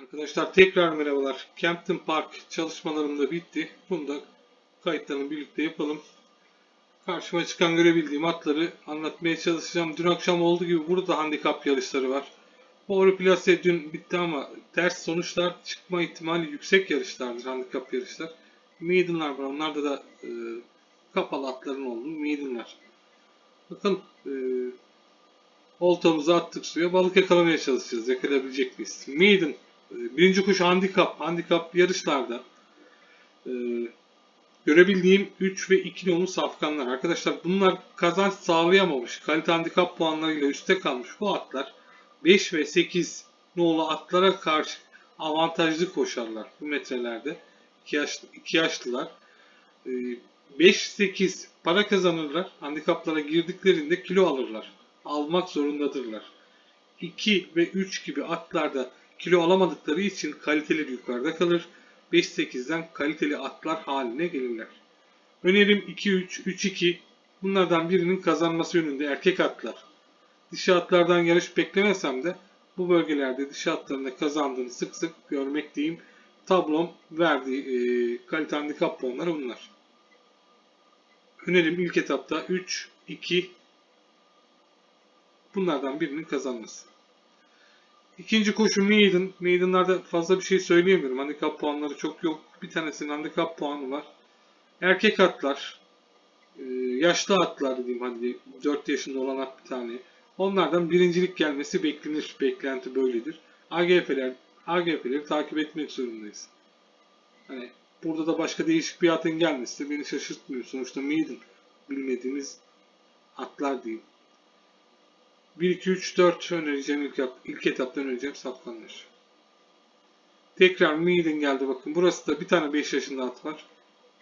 Arkadaşlar tekrar merhabalar. Campton Park çalışmalarım da bitti. Bunu da kayıtlarını birlikte yapalım. Karşıma çıkan görebildiğim atları anlatmaya çalışacağım. Dün akşam olduğu gibi burada da handikap yarışları var. Power Place dün bitti ama ters sonuçlar çıkma ihtimali yüksek yarışlardır handikap yarışlar. Maiden'lar var. Onlarda da e, kapalı atların olduğu Maiden'lar. Bakalım e, oltamızı attık suya. Balık yakalamaya çalışacağız. Yakalayabilecek miyiz? Maiden. Birinci kuş handikap. Handikap yarışlarda e, görebildiğim 3 ve 2 nolu safkanlar. Arkadaşlar bunlar kazanç sağlayamamış. Kalite handikap puanlarıyla üste kalmış bu atlar. 5 ve 8 nolu atlara karşı avantajlı koşarlar bu metrelerde. 2 yaşlı, yaşlılar. E, 5-8 para kazanırlar. Handikaplara girdiklerinde kilo alırlar. Almak zorundadırlar. 2 ve 3 gibi atlarda kilo alamadıkları için kaliteleri yukarıda kalır. 5-8'den kaliteli atlar haline gelirler. Önerim 2-3, 3-2 bunlardan birinin kazanması yönünde erkek atlar. Dişi atlardan yarış beklemesem de bu bölgelerde dişi atlarında kazandığını sık sık görmekteyim. Tablom verdiği e, kalite handikap puanları bunlar. Önerim ilk etapta 3, 2 bunlardan birinin kazanması. İkinci koşu Maiden. Maiden'larda fazla bir şey söyleyemiyorum. Handikap puanları çok yok. Bir tanesinin handikap puanı var. Erkek atlar, e, yaşlı atlar diyeyim hadi 4 yaşında olan at bir tane. Onlardan birincilik gelmesi beklenir. Beklenti böyledir. AGF'ler, AGF'leri takip etmek zorundayız. Hani burada da başka değişik bir atın gelmesi de beni şaşırtmıyor. Sonuçta Maiden bilmediğimiz atlar diyeyim. 1, 2, 3, 4 önereceğim ilk, ilk etapta önereceğim safkanlar. Tekrar Maiden geldi bakın. Burası da bir tane 5 yaşında at var.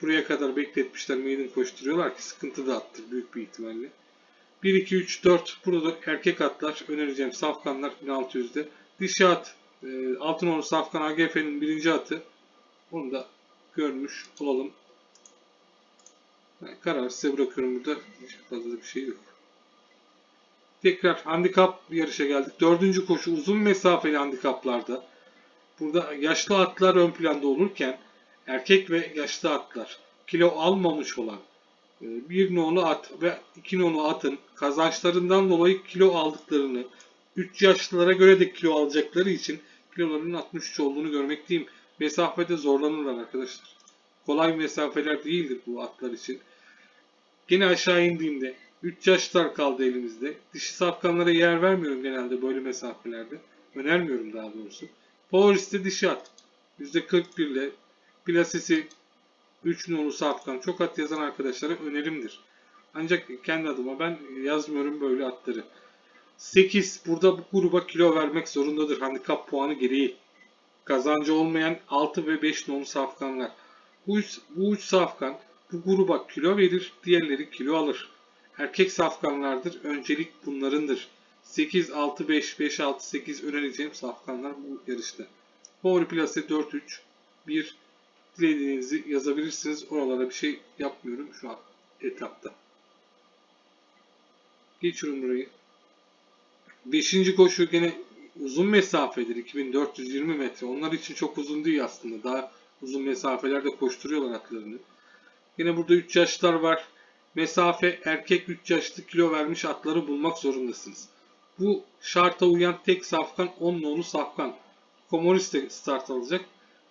Buraya kadar bekletmişler. Maiden koşturuyorlar ki sıkıntı da attır büyük bir ihtimalle. 1, 2, 3, 4. Burada erkek atlar. Önereceğim safkanlar 1600'de. Dişi at. E, Altınordu Safkan AGF'nin birinci atı. Onu da görmüş olalım. Yani karar size bırakıyorum burada. Fazla da bir şey yok. Tekrar handikap yarışa geldik. Dördüncü koşu uzun mesafeli handikaplarda. Burada yaşlı atlar ön planda olurken erkek ve yaşlı atlar kilo almamış olan e, bir nolu at ve iki nolu atın kazançlarından dolayı kilo aldıklarını 3 yaşlılara göre de kilo alacakları için kilolarının 63 olduğunu görmekteyim. Mesafede zorlanırlar arkadaşlar. Kolay mesafeler değildir bu atlar için. Gene aşağı indiğimde 3 yaşlar kaldı elimizde. Dişi safkanlara yer vermiyorum genelde böyle mesafelerde. Önermiyorum daha doğrusu. Powerist'te dişi at. %41 ile plasesi 3 nolu safkan çok at yazan arkadaşlara önerimdir. Ancak kendi adıma ben yazmıyorum böyle atları. 8 burada bu gruba kilo vermek zorundadır handikap puanı gereği. Kazancı olmayan 6 ve 5 nolu safkanlar. Bu üç, bu üç safkan bu gruba kilo verir, diğerleri kilo alır. Erkek safkanlardır, öncelik bunlarındır. 8, 6, 5, 5, 6, 8 önereceğim safkanlar bu yarışta. Favori plase 4, 3, 1 dilediğinizi yazabilirsiniz. Oralara bir şey yapmıyorum şu an etapta. Geçiyorum burayı. Beşinci koşu gene uzun mesafedir. 2420 metre. Onlar için çok uzun değil aslında. Daha uzun mesafelerde koşturuyorlar atlarını. Yine burada 3 yaşlar var. Mesafe erkek 3 yaşlı kilo vermiş atları bulmak zorundasınız. Bu şarta uyan tek safkan 10 nolu safkan. Komorist de start alacak.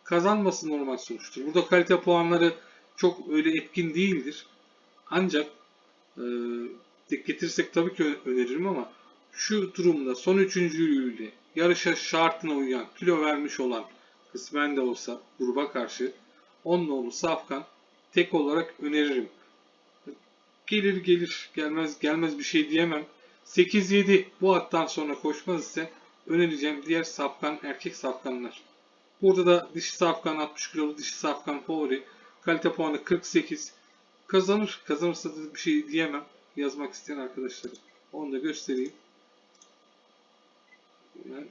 Kazanması normal sonuçtur. Burada kalite puanları çok öyle etkin değildir. Ancak e, tek getirsek tabii ki öneririm ama şu durumda son üçüncülüğüyle yarışa şartına uyan, kilo vermiş olan kısmen de olsa gruba karşı 10 nolu safkan tek olarak öneririm. Gelir gelir gelmez gelmez bir şey diyemem. 8-7 bu attan sonra koşmaz ise önereceğim diğer safkan erkek safkanlar. Burada da dişi safkan 60 kilolu dişi safkan favori. Kalite puanı 48. Kazanır. Kazanırsa da bir şey diyemem. Yazmak isteyen arkadaşlarım. Onu da göstereyim. Yani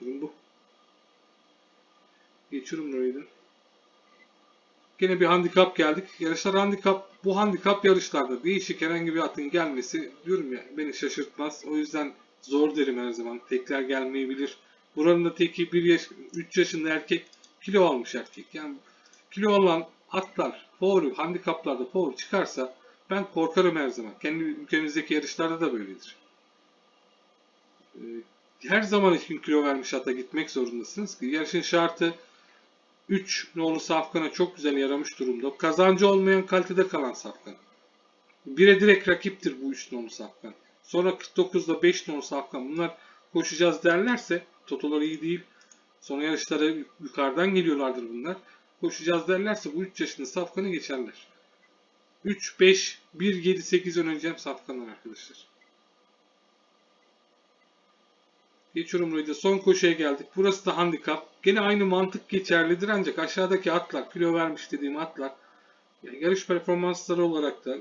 durum bu. Geçiyorum burayı. Gene bir handikap geldik. Yarışlar handikap. Bu handikap yarışlarda değişik herhangi bir atın gelmesi diyorum ya beni şaşırtmaz. O yüzden zor derim her zaman. Tekrar gelmeyebilir. Buranın da teki 1 yaş, 3 yaşında erkek kilo almış erkek. Yani kilo alan atlar, power, handikaplarda power çıkarsa ben korkarım her zaman. Kendi ülkemizdeki yarışlarda da böyledir. Ee, Her zaman için kilo vermiş ata gitmek zorundasınız ki yarışın şartı 3 nolu safkana çok güzel yaramış durumda. Kazancı olmayan kalitede kalan safkan. Bire direkt rakiptir bu 3 nolu safkan. Sonra 49'da 5 nolu safkan. Bunlar koşacağız derlerse Totolar iyi değil. Sonra yarışlara yukarıdan geliyorlardır bunlar. Koşacağız derlerse bu 3 yaşında safkanı geçerler. 3, 5, 1, 7, 8 önereceğim safkanlar arkadaşlar. Geçiyorum burayı son koşuya geldik. Burası da handikap. Gene aynı mantık geçerlidir ancak aşağıdaki atlar, kilo vermiş dediğim atlar yarış performansları olarak da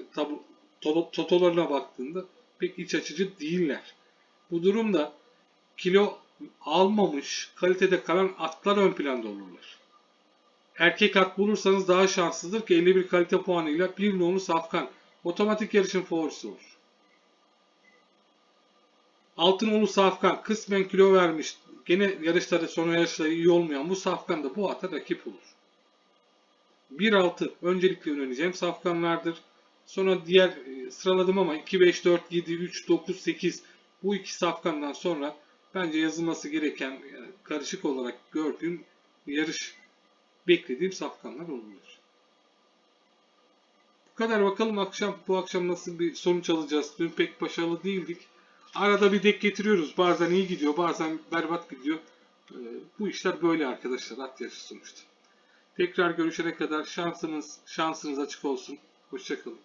to- totolarına baktığında pek iç açıcı değiller. Bu durumda kilo almamış, kalitede kalan atlar ön planda olurlar. Erkek at bulursanız daha şanssızdır ki 51 kalite puanıyla bir nolu safkan otomatik yarışın favorisi olur. Altınoğlu Safkan kısmen kilo vermiş. Gene yarışları sonra yarışları iyi olmayan bu Safkan da bu ata rakip olur. 1-6 öncelikle önereceğim Safkanlardır. Sonra diğer e, sıraladım ama 2, 5, 4, 7, 3, 9, 8 bu iki Safkan'dan sonra bence yazılması gereken yani karışık olarak gördüğüm yarış beklediğim Safkanlar olurlar. Bu kadar bakalım akşam bu akşam nasıl bir sonuç alacağız. Dün pek başarılı değildik. Arada bir dek getiriyoruz. Bazen iyi gidiyor, bazen berbat gidiyor. Ee, bu işler böyle arkadaşlar. At yarışı sonuçta. Tekrar görüşene kadar şansınız şansınız açık olsun. Hoşçakalın.